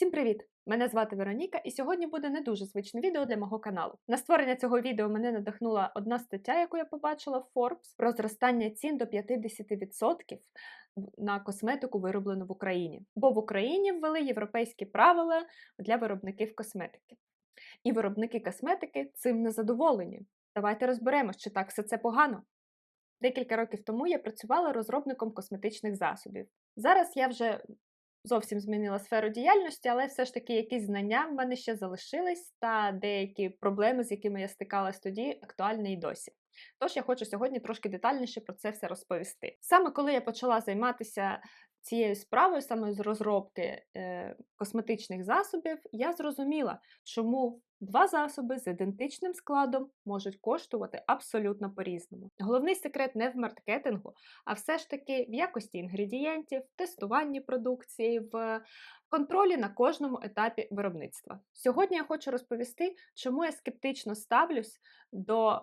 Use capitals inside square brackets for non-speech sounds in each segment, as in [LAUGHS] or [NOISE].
Всім привіт! Мене звати Вероніка, і сьогодні буде не дуже звичне відео для мого каналу. На створення цього відео мене надихнула одна стаття, яку я побачила в Forbes, про зростання цін до 50% на косметику, вироблену в Україні. Бо в Україні ввели європейські правила для виробників косметики. І виробники косметики цим не задоволені. Давайте розберемось, чи так все це погано. Декілька років тому я працювала розробником косметичних засобів. Зараз я вже зовсім змінила сферу діяльності, але все ж таки якісь знання в мене ще залишились, та деякі проблеми, з якими я стикалась тоді, актуальні і досі. Тож я хочу сьогодні трошки детальніше про це все розповісти. Саме коли я почала займатися цією справою, саме з розробки е, косметичних засобів, я зрозуміла, чому два засоби з ідентичним складом можуть коштувати абсолютно по-різному. Головний секрет не в маркетингу, а все ж таки в якості інгредієнтів, тестуванні продукції, в контролі на кожному етапі виробництва. Сьогодні я хочу розповісти, чому я скептично ставлюсь до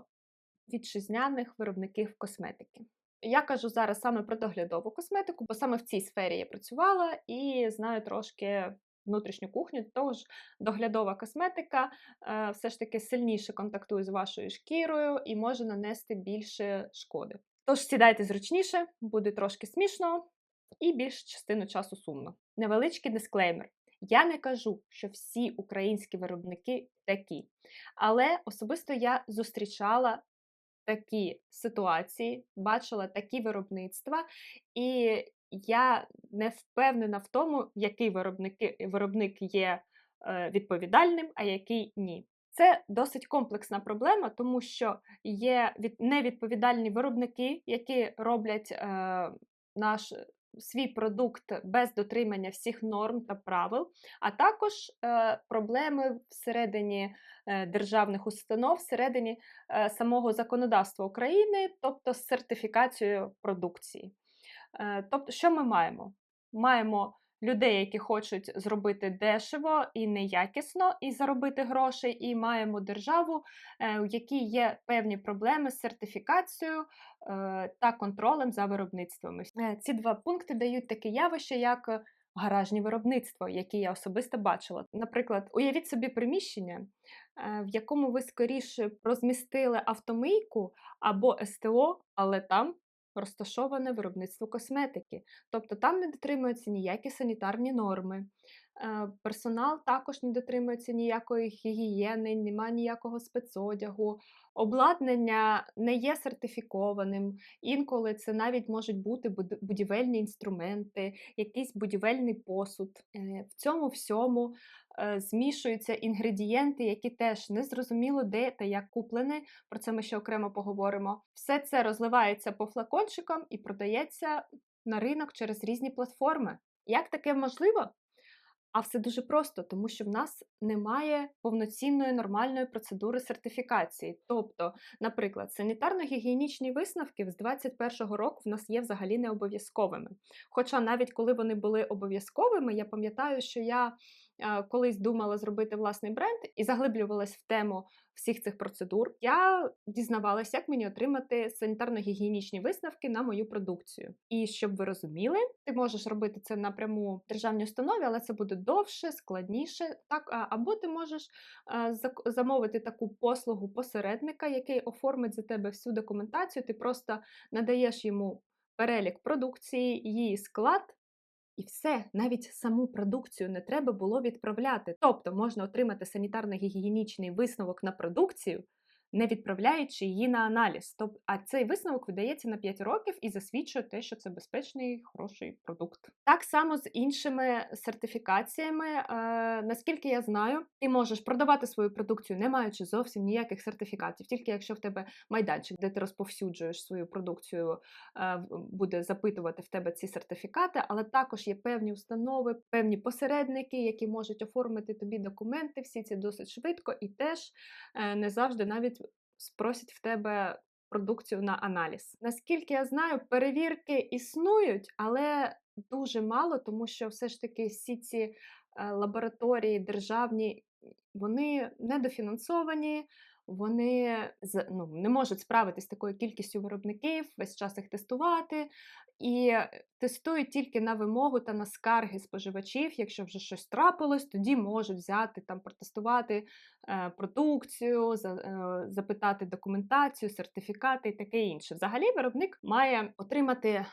вітчизняних виробників косметики. Я кажу зараз саме про доглядову косметику, бо саме в цій сфері я працювала і знаю трошки внутрішню кухню. Тож доглядова косметика е, все ж таки сильніше контактує з вашою шкірою і може нанести більше шкоди. Тож сідайте зручніше, буде трошки смішно і більш частину часу сумно. Невеличкий дисклеймер. Я не кажу, що всі українські виробники такі, але особисто я зустрічала такі ситуації, бачила такі виробництва, і я не впевнена в тому, який виробники, виробник є е, відповідальним, а який ні. Це досить комплексна проблема, тому що є від, невідповідальні виробники, які роблять е, наш свій продукт без дотримання всіх норм та правил, а також е, проблеми всередині е, державних установ, всередині е, самого законодавства України, тобто з сертифікацією продукції. Е, тобто, що ми маємо? Маємо людей, які хочуть зробити дешево і неякісно, і заробити грошей, і маємо державу, е, у якій є певні проблеми з сертифікацією е, та контролем за виробництвами. Ці два пункти дають таке явище, як гаражні виробництво, які я особисто бачила. Наприклад, уявіть собі приміщення, в якому ви скоріше розмістили автомийку або СТО, але там розташоване виробництво косметики, тобто там не дотримуються ніякі санітарні норми. Е, персонал також не дотримується ніякої гігієни, немає ніякого спецодягу, обладнання не є сертифікованим, інколи це навіть можуть бути будівельні інструменти, якийсь будівельний посуд. Е, в цьому всьому е, змішуються інгредієнти, які теж не зрозуміло, де та як куплені. Про це ми ще окремо поговоримо. Все це розливається по флакончикам і продається на ринок через різні платформи. Як таке можливо? А все дуже просто, тому що в нас немає повноцінної нормальної процедури сертифікації. Тобто, наприклад, санітарно-гігієнічні висновки з 2021 року в нас є взагалі не обов'язковими. Хоча навіть коли вони були обов'язковими, я пам'ятаю, що я колись думала зробити власний бренд і заглиблювалась в тему всіх цих процедур, я дізнавалася, як мені отримати санітарно-гігієнічні висновки на мою продукцію. І щоб ви розуміли, ти можеш робити це напряму в державній установі, але це буде довше, складніше. Так, або ти можеш замовити таку послугу посередника, який оформить за тебе всю документацію. Ти просто надаєш йому перелік продукції, її склад. І все, навіть саму продукцію не треба було відправляти. Тобто можна отримати санітарно-гігієнічний висновок на продукцію, не відправляючи її на аналіз. Тобто, а цей висновок видається на 5 років і засвідчує те, що це безпечний хороший продукт. Так само з іншими сертифікаціями, е, наскільки я знаю, ти можеш продавати свою продукцію, не маючи зовсім ніяких сертифікатів, тільки якщо в тебе майданчик, де ти розповсюджуєш свою продукцію, е, буде запитувати в тебе ці сертифікати, але також є певні установи, певні посередники, які можуть оформити тобі документи, всі ці досить швидко і теж е, не завжди навіть спросять в тебе продукцію на аналіз. Наскільки я знаю, перевірки існують, але дуже мало, тому що все ж таки всі ці е, лабораторії державні вони недофінансовані, вони ну, не можуть справитися з такою кількістю виробників, весь час їх тестувати, і тестують тільки на вимогу та на скарги споживачів. Якщо вже щось трапилось, тоді можуть взяти там протестувати е, продукцію, за, е, запитати документацію, сертифікати і таке інше. Взагалі, виробник має отримати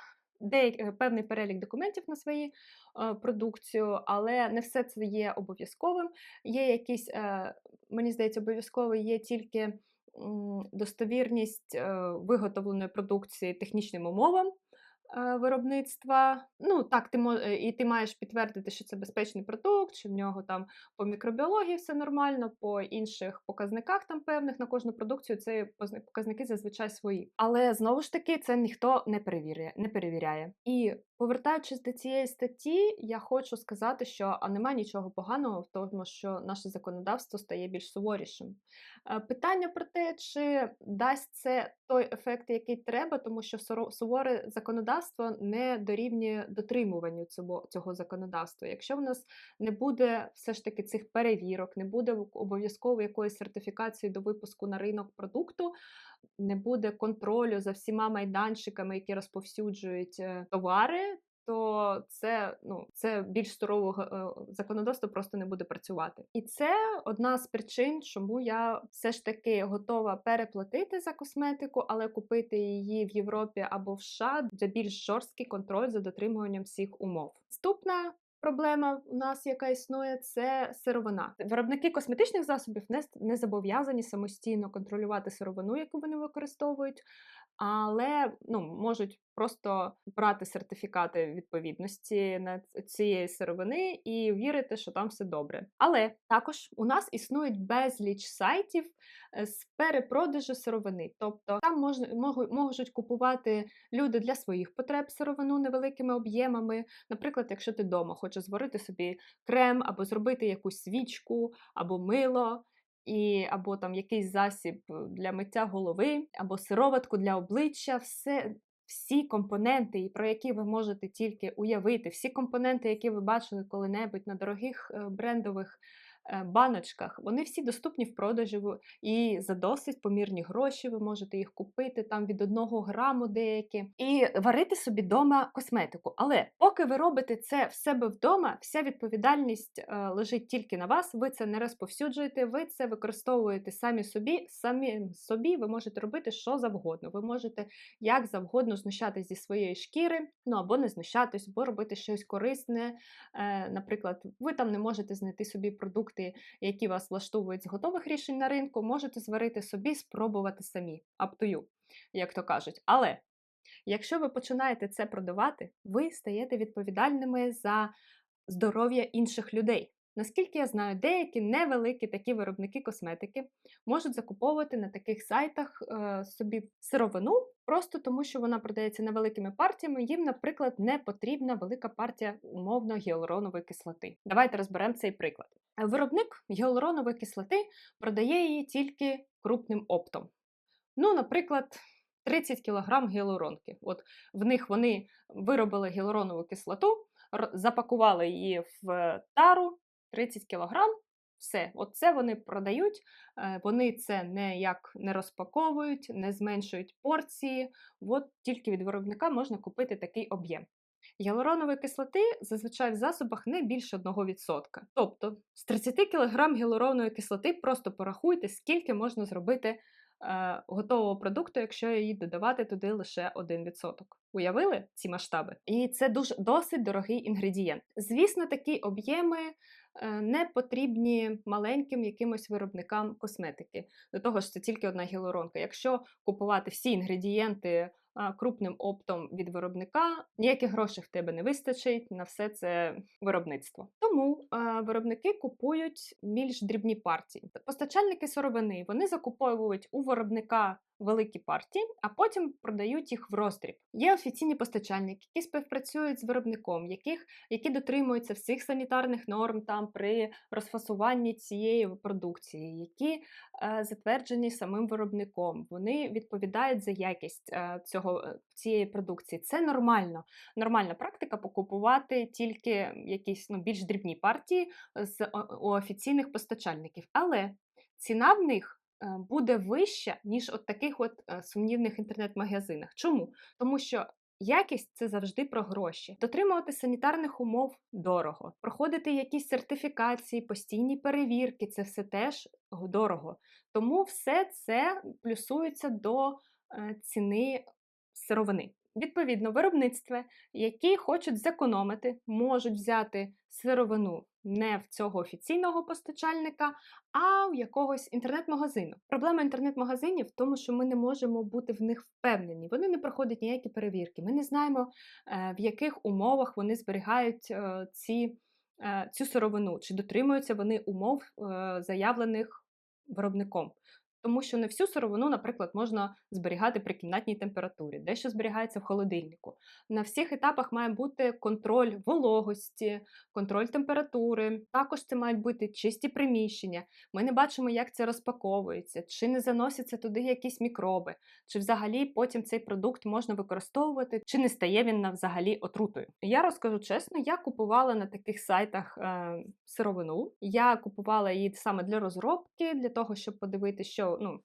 деяк- е, певний перелік документів на свої е, продукцію, але не все це є обов'язковим. Є якісь, е, мені здається, обов'язково є тільки достовірність виготовленої продукції технічним умовам. Е, Виробництва, ну так, ти е, і ти маєш підтвердити, що це безпечний продукт, що в нього там по мікробіології все нормально, по інших показниках там певних на кожну продукцію це показники зазвичай свої. Але знову ж таки це ніхто не перевіряє, не перевіряє. І повертаючись до цієї статті, я хочу сказати, що а нема нічого поганого в тому, що наше законодавство стає більш суворішим. Е, Питання про те, чи дасть це той ефект, який треба, тому що суворе законодавство не дорівнює дотримуванню цього, цього законодавства. Якщо в нас не буде все ж таки цих перевірок, не буде обов'язково якоїсь сертифікації до випуску на ринок продукту, не буде контролю за всіма майданчиками, які розповсюджують е, товари. То це ну це більш сурового е, законодавство просто не буде працювати, і це одна з причин, чому я все ж таки готова переплатити за косметику, але купити її в Європі або в США за більш жорсткий контроль за дотримуванням всіх умов. Наступна проблема у нас, яка існує, це сировина. Виробники косметичних засобів не, не зобов'язані самостійно контролювати сировину, яку вони використовують, але ну, можуть просто брати сертифікати відповідності на цієї сировини і вірити, що там все добре. Але також у нас існують безліч сайтів е, з перепродажу сировини. Тобто там можна можу- можуть купувати люди для своїх потреб сировину невеликими об'ємами. Наприклад, якщо ти вдома хочеш зварити собі крем або зробити якусь свічку або мило. І або там якийсь засіб е, для миття голови, або сироватку для обличчя, все, всі компоненти, про які ви можете тільки уявити, всі компоненти, які ви бачили коли-небудь на дорогих е, брендових баночках, вони всі доступні в продажі і за досить помірні гроші. Ви можете їх купити там від одного граму деякі, і варити собі вдома косметику. Але поки ви робите це в себе вдома, вся відповідальність е, лежить тільки на вас. Ви це не розповсюджуєте, ви це використовуєте самі собі, самі собі. Ви можете робити що завгодно. Ви можете як завгодно знущатись зі своєї шкіри, ну або не знущатись, або робити щось корисне. Е, наприклад, ви там не можете знайти собі продукти, які вас влаштовують з готових рішень на ринку, можете зварити собі, спробувати самі. Up to you, як то кажуть. Але якщо ви починаєте це продавати, ви стаєте відповідальними за здоров'я інших людей. Наскільки я знаю, деякі невеликі такі виробники косметики можуть закуповувати на таких сайтах е, собі сировину, просто тому що вона продається невеликими партіями. Їм, наприклад, не потрібна велика партія умовно гіалуронової кислоти. Давайте розберемо цей приклад. Виробник гіалуронової кислоти продає її тільки крупним оптом. Ну, наприклад, 30 кг гіалуронки. От в них вони виробили гіалуронову кислоту, запакували її в тару 30 кг. Все, от це вони продають. е, Вони це ніяк не розпаковують, не зменшують порції. От тільки від виробника можна купити такий об'єм. Гіалуронової кислоти зазвичай в засобах не більше 1%. Тобто з 30 кг гіалуронової кислоти просто порахуйте, скільки можна зробити е, готового продукту, якщо її додавати туди лише 1%. Уявили ці масштаби? І це дуже досить дорогий інгредієнт. Звісно, такі об'єми не потрібні маленьким якимось виробникам косметики. До того ж, це тільки одна гіалуронка. Якщо купувати всі інгредієнти крупним оптом від виробника, ніяких грошей в тебе не вистачить на все це виробництво. Тому е, виробники купують більш дрібні партії. Постачальники сировини вони закуповують у виробника великі партії, а потім продають їх в роздріб. Є офіційні постачальники, які співпрацюють з виробником, яких, які дотримуються всіх санітарних норм там при розфасуванні цієї продукції, які е, затверджені самим виробником. Вони відповідають за якість е, цього е, цієї продукції. Це нормально. Нормальна практика покупувати тільки якісь ну, більш дрібні партії з у офіційних постачальників. Але ціна в них буде вища, ніж от таких от е, сумнівних інтернет-магазинах. Чому? Тому що якість це завжди про гроші. Дотримувати санітарних умов дорого, проходити якісь сертифікації, постійні перевірки це все теж дорого. Тому все це плюсується до е, ціни сировини. Відповідно, виробництва, які хочуть зекономити, можуть взяти сировину не в цього офіційного постачальника, а в якогось інтернет-магазину. Проблема інтернет-магазинів в тому, що ми не можемо бути в них впевнені. Вони не проходять ніякі перевірки. Ми не знаємо, е, в яких умовах вони зберігають е, ці, е, цю сировину, чи дотримуються вони умов, заявлених виробником. Тому що не всю сировину, наприклад, можна зберігати при кімнатній температурі, дещо зберігається в холодильнику. На всіх етапах має бути контроль вологості, контроль температури. Також це мають бути чисті приміщення. Ми не бачимо, як це розпаковується, чи не заносяться туди якісь мікроби, чи взагалі потім цей продукт можна використовувати, чи не стає він взагалі отрутою. Я розкажу чесно, я купувала на таких сайтах е, сировину. Я купувала її саме для розробки, для того, щоб подивитися, що ну,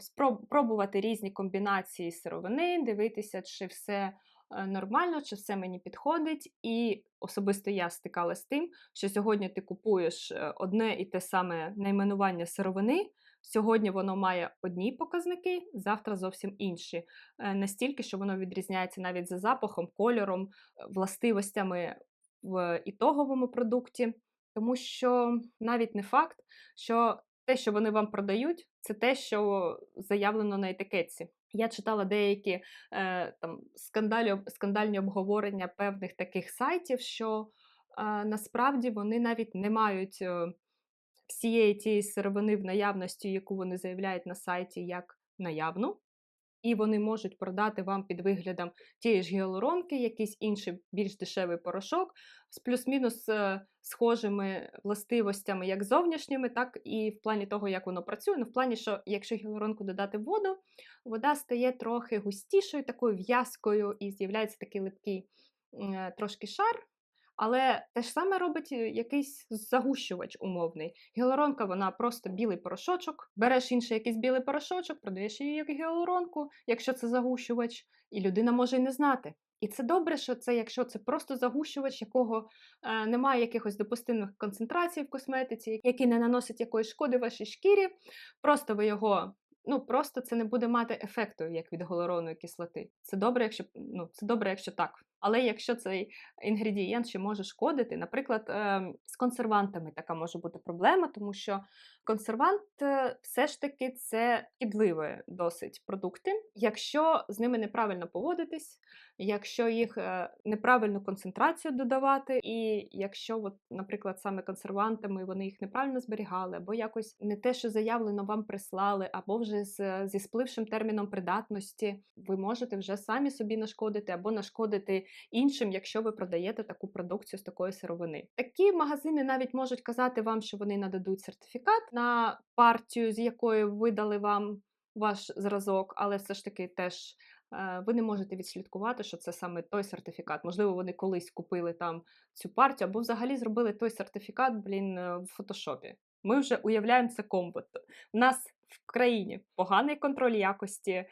спробувати різні комбінації сировини, дивитися, чи все е, нормально, чи все мені підходить. І особисто я стикалася з тим, що сьогодні ти купуєш е, одне і те саме найменування сировини. Сьогодні воно має одні показники, завтра зовсім інші. Е, настільки, що воно відрізняється навіть за запахом, кольором, властивостями в ітоговому продукті. Тому що навіть не факт, що те, що вони вам продають, це те, що заявлено на етикетці. Я читала деякі е, там скандалі, скандальні обговорення певних таких сайтів, що е, насправді вони навіть не мають е, всієї тієї сировини в наявності, яку вони заявляють на сайті як наявну і вони можуть продати вам під виглядом тієї ж гіалуронки, якийсь інший більш дешевий порошок з плюс-мінус е, схожими властивостями, як зовнішніми, так і в плані того, як воно працює. Ну, в плані, що якщо гіалуронку додати воду, вода стає трохи густішою, такою в'язкою, і з'являється такий липкий е, трошки шар. Але те ж саме робить е, якийсь загущувач умовний. Гіалуронка вона просто білий порошочок. Береш інший якийсь білий порошочок, продаєш її як гіалуронку, якщо це загущувач, і людина може й не знати. І це добре, що це, якщо це просто загущувач, якого е, немає якихось допустимих концентрацій в косметиці, який не наносить якоїсь шкоди вашій шкірі, просто ви його ну просто це не буде мати ефекту, як від гіалуронової кислоти. Це добре, якщо ну, це добре, якщо так. Але якщо цей інгредієнт ще може шкодити, наприклад, ем, з консервантами така може бути проблема, тому що консервант е, все ж таки це шкідливі досить продукти. Якщо з ними неправильно поводитись, якщо їх е, неправильну концентрацію додавати, і якщо, от, наприклад, саме консервантами вони їх неправильно зберігали, або якось не те, що заявлено, вам прислали, або вже з, зі сплившим терміном придатності, ви можете вже самі собі нашкодити або нашкодити іншим, якщо ви продаєте таку продукцію з такої сировини. Такі магазини навіть можуть казати вам, що вони нададуть сертифікат на партію, з якої видали вам ваш зразок, але все ж таки теж. Е, ви не можете відслідкувати, що це саме той сертифікат. Можливо, вони колись купили там цю партію, або взагалі зробили той сертифікат, блін, е, в фотошопі. Ми вже уявляємо це комбо. У нас в країні поганий контроль якості е,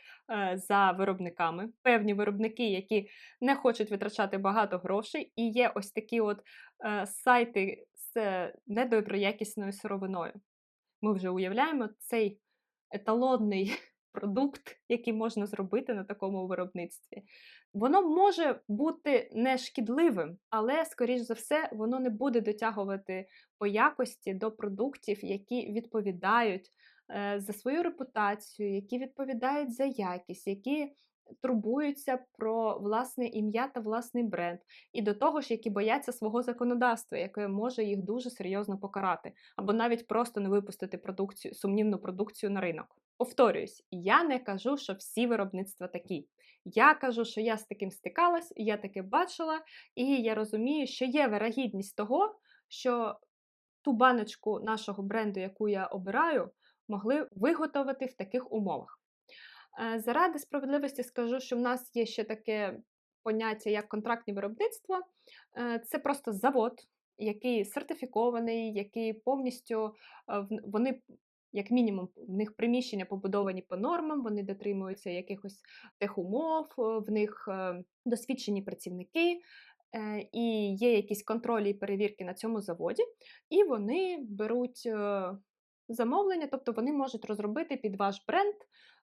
за виробниками, певні виробники, які не хочуть витрачати багато грошей, і є ось такі от е, сайти з недоброякісною сировиною. Ми вже уявляємо цей еталонний [LAUGHS] продукт, який можна зробити на такому виробництві. Воно може бути не шкідливим, але, скоріш за все, воно не буде дотягувати по якості до продуктів, які відповідають е, за свою репутацію, які відповідають за якість, які турбуються про власне ім'я та власний бренд, і до того ж, які бояться свого законодавства, яке може їх дуже серйозно покарати, або навіть просто не випустити продукцію, сумнівну продукцію на ринок. Повторююсь, я не кажу, що всі виробництва такі. Я кажу, що я з таким стикалась, я таке бачила, і я розумію, що є вирогідність того, що ту баночку нашого бренду, яку я обираю, могли виготовити в таких умовах. Е, заради справедливості скажу, що в нас є ще таке поняття, як контрактні виробництва. Е, це просто завод, який сертифікований, який повністю е, вони як мінімум, в них приміщення побудовані по нормам, вони дотримуються якихось техумов, в них досвідчені працівники. І є якісь контролі і перевірки на цьому заводі, і вони беруть замовлення, тобто вони можуть розробити під ваш бренд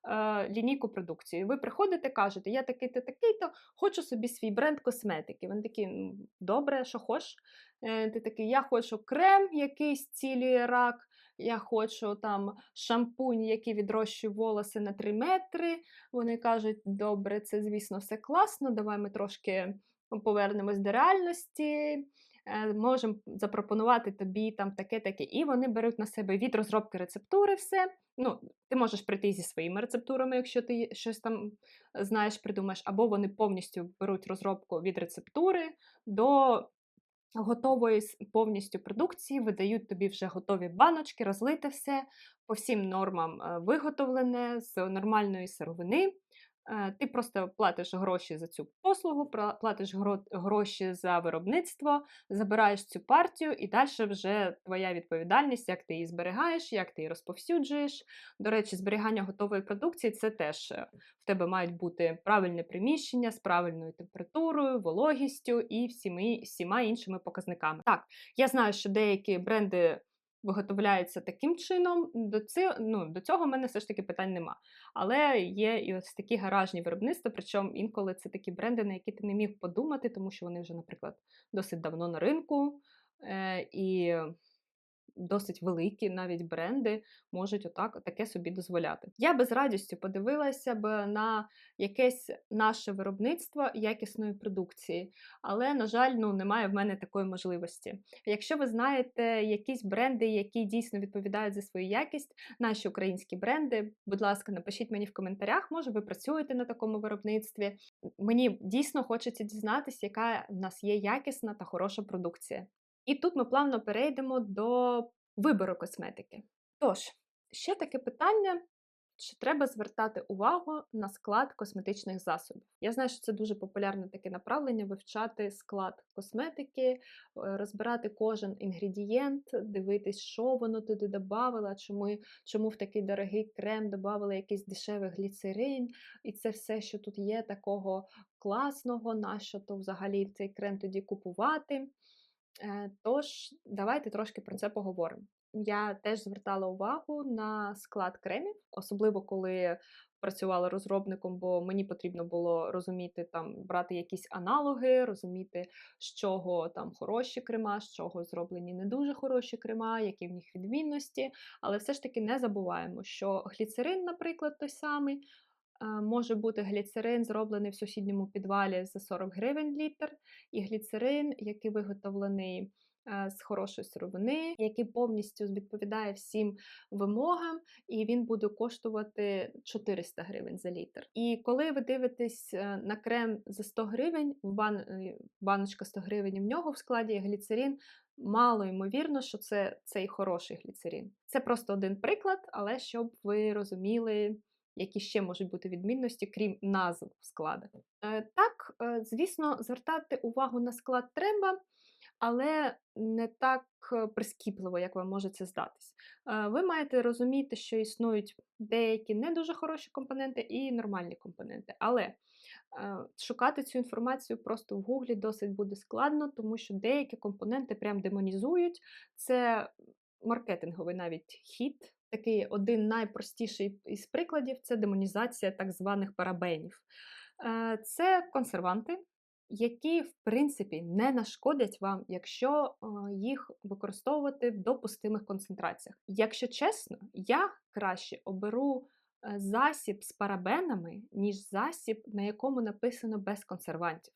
е, лінійку продукції. Ви приходите, кажете, я такий-то, такий-то, хочу собі свій бренд косметики. Вони такі, «Ну, добре, що хочеш. Ти такий, я хочу крем, який зцілює рак. Я хочу там шампунь, який відрощує волоси на 3 метри. Вони кажуть, добре, це, звісно, все класно. Давай ми трошки повернемось до реальності. Е, можемо запропонувати тобі там таке-таке. І вони беруть на себе від розробки рецептури все. Ну, Ти можеш прийти зі своїми рецептурами, якщо ти щось там знаєш, придумаєш, або вони повністю беруть розробку від рецептури до готової повністю продукції, видають тобі вже готові баночки, розлите все по всім нормам е, виготовлене з нормальної сировини. Е, ти просто платиш гроші за цю послугу, платиш гроші за виробництво, забираєш цю партію, і далі вже твоя відповідальність, як ти її зберігаєш, як ти її розповсюджуєш. До речі, зберігання готової продукції це теж е, в тебе мають бути правильне приміщення з правильною температурою, вологістю і всіми, всіма іншими показниками. Так, я знаю, що деякі бренди виготовляється таким чином, до цього, ну, до цього в мене все ж таки питань нема. Але є і ось такі гаражні виробництва, причому інколи це такі бренди, на які ти не міг подумати, тому що вони вже, наприклад, досить давно на ринку. Е, І досить великі навіть бренди можуть отак таке собі дозволяти. Я би з радістю подивилася б на якесь наше виробництво якісної продукції, але, на жаль, ну немає в мене такої можливості. Якщо ви знаєте якісь бренди, які дійсно відповідають за свою якість, наші українські бренди, будь ласка, напишіть мені в коментарях, може ви працюєте на такому виробництві. Мені дійсно хочеться дізнатися, яка в нас є якісна та хороша продукція. І тут ми плавно перейдемо до вибору косметики. Тож, ще таке питання. Чи треба звертати увагу на склад косметичних засобів? Я знаю, що це дуже популярне таке направлення вивчати склад косметики, е, розбирати кожен інгредієнт, дивитись, що воно туди додавало, чому чому в такий дорогий крем додавали якийсь дешевий гліцерин, і це все, що тут є, такого класного, нащо то взагалі цей крем тоді купувати. Е, тож, давайте трошки про це поговоримо. Я теж звертала увагу на склад кремів, особливо коли працювала розробником, бо мені потрібно було розуміти там, брати якісь аналоги, розуміти, з чого там хороші крема, з чого зроблені не дуже хороші крема, які в них відмінності. Але все ж таки не забуваємо, що гліцерин, наприклад, той самий, може бути гліцерин, зроблений в сусідньому підвалі за 40 гривень літр, і гліцерин, який виготовлений з хорошої сировини, який повністю відповідає всім вимогам, і він буде коштувати 400 гривень за літр. І коли ви дивитесь е, на крем за 100 гривень, в бан... Е, баночка 100 гривень, в нього в складі є гліцерин, Мало ймовірно, що це цей хороший гліцерин. Це просто один приклад, але щоб ви розуміли, які ще можуть бути відмінності, крім назв складу. Е, так, е, звісно, звертати увагу на склад треба, але не так е, прискіпливо, як вам може це здатись. Ви маєте розуміти, що існують деякі не дуже хороші компоненти і нормальні компоненти. Але шукати цю інформацію просто в Гуглі досить буде складно, тому що деякі компоненти прям демонізують. Це маркетинговий навіть хід такий один найпростіший із прикладів це демонізація так званих парабенів. Е, це консерванти, які, в принципі, не нашкодять вам, якщо е, їх використовувати в допустимих концентраціях. Якщо чесно, я краще оберу е, засіб з парабенами, ніж засіб, на якому написано без консервантів.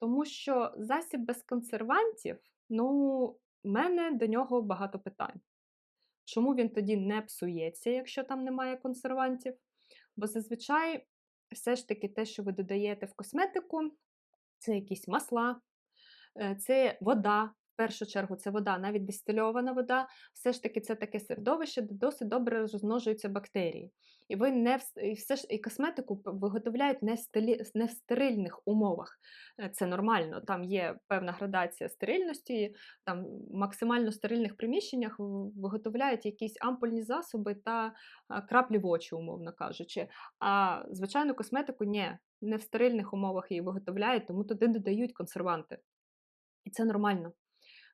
Тому що засіб без консервантів, ну, в мене до нього багато питань. Чому він тоді не псується, якщо там немає консервантів? Бо зазвичай все ж таки те, що ви додаєте в косметику, це якісь масла, е, це вода, першу чергу це вода, навіть дистильована вода, все ж таки це таке середовище, де досить добре розмножуються бактерії. І ви не і все ж і косметику виготовляють не, стилі, не в стерильних умовах. Е, Це нормально. Там є певна градація стерильності, там в максимально стерильних приміщеннях виготовляють якісь ампульні засоби та краплі в очі, умовно кажучи. А звичайну косметику ні, не в стерильних умовах її виготовляють, тому туди додають консерванти. І це нормально.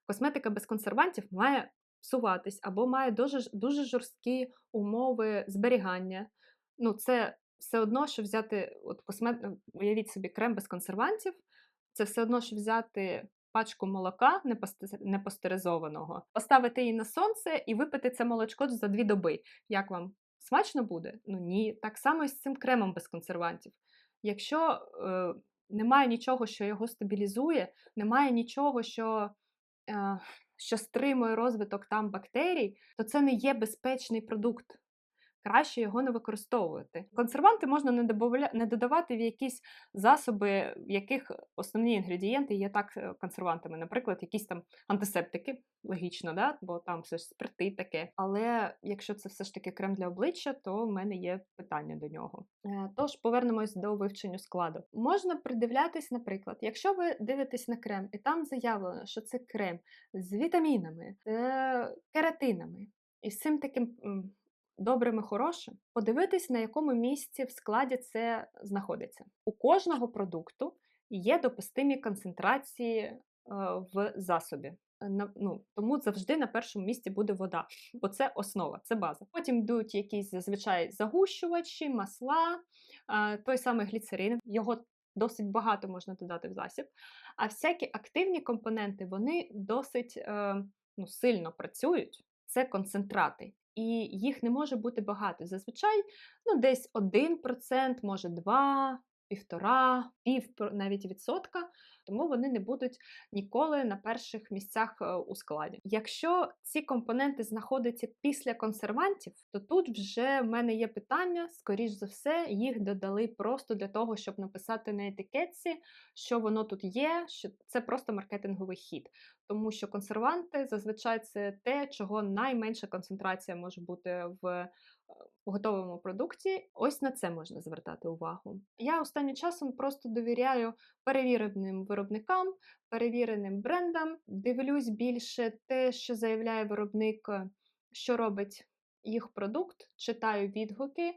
Косметика без консервантів має псуватись або має дуже, дуже жорсткі умови зберігання. Ну, це все одно, що взяти от космет... уявіть собі, крем без консервантів, це все одно, що взяти пачку молока непасте- непастеризованого, поставити її на сонце і випити це молочко за дві доби. Як вам смачно буде? Ну ні. Так само і з цим кремом без консервантів. Якщо е, немає нічого, що його стабілізує, немає нічого, що, що стримує розвиток там бактерій, то це не є безпечний продукт. Краще його не використовувати. Консерванти можна не, добавля... не додавати в якісь засоби, в яких основні інгредієнти є так е, консервантами. Наприклад, якісь там антисептики, логічно, да? бо там все ж спирти таке. Але якщо це все ж таки крем для обличчя, то в мене є питання до нього. Е, Тож повернемось до вивчення складу. Можна придивлятись, наприклад, якщо ви дивитесь на крем, і там заявлено, що це крем з вітамінами, е, кератинами і з цим таким. М, добрим і хорошим, подивитись, на якому місці в складі це знаходиться. У кожного продукту є допустимі концентрації е, в засобі. Е, Ну, тому завжди на першому місці буде вода, бо це основа, це база. Потім йдуть якісь зазвичай загущувачі, масла, е, той самий гліцерин, його досить багато можна додати в засіб. А всякі активні компоненти вони досить ну, сильно працюють. Це концентрати і їх не може бути багато. Зазвичай ну, десь 1%, може 2, півтора, пів навіть відсотка, тому вони не будуть ніколи на перших місцях е, у складі. Якщо ці компоненти знаходяться після консервантів, то тут вже в мене є питання, скоріш за все, їх додали просто для того, щоб написати на етикетці, що воно тут є, що це просто маркетинговий хід. Тому що консерванти зазвичай це те, чого найменша концентрація може бути в в готовому продукті. Ось на це можна звертати увагу. Я останнім часом просто довіряю перевіреним виробникам, перевіреним брендам. Дивлюсь більше те, що заявляє виробник, що робить їх продукт, читаю відгуки.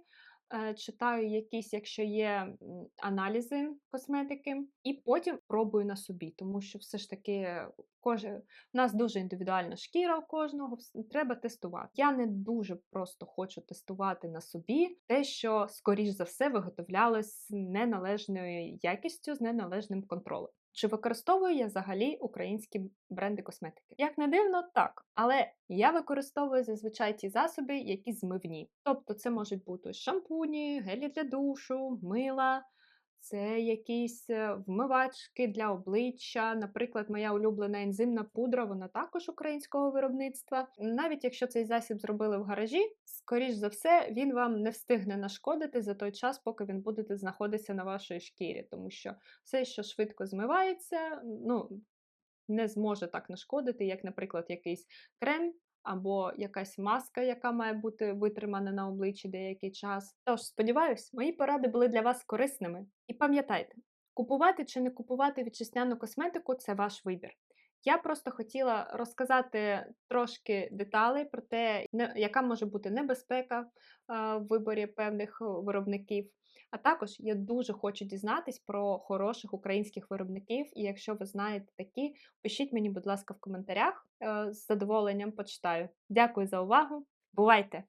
Е, Читаю якісь, якщо є аналізи косметики, і потім пробую на собі, тому що все ж таки кожен у нас дуже індивідуальна шкіра у кожного, треба тестувати. Я не дуже просто хочу тестувати на собі те, що, скоріш за все, виготовлялось з неналежною якістю, з неналежним контролем. Чи використовую я взагалі українські бренди косметики? Як не дивно, так. Але я використовую зазвичай ті засоби, які змивні. Тобто це можуть бути шампуні, гелі для душу, мила, це якісь е, вмивачки для обличчя. Наприклад, моя улюблена ензимна пудра, вона також українського виробництва. Навіть якщо цей засіб зробили в гаражі, скоріш за все, він вам не встигне нашкодити за той час, поки він буде знаходитися на вашій шкірі, тому що все, що швидко змивається, ну не зможе так нашкодити, як, наприклад, якийсь крем. Або якась маска, яка має бути витримана на обличчі деякий час. Тож, сподіваюсь, мої поради були для вас корисними. І пам'ятайте, купувати чи не купувати вітчизняну косметику це ваш вибір. Я просто хотіла розказати трошки деталей про те, яка може бути небезпека в виборі певних виробників. А також я дуже хочу дізнатись про хороших українських виробників. І якщо ви знаєте такі, пишіть мені, будь ласка, в коментарях. Е, З задоволенням почитаю. Дякую за увагу. Бувайте!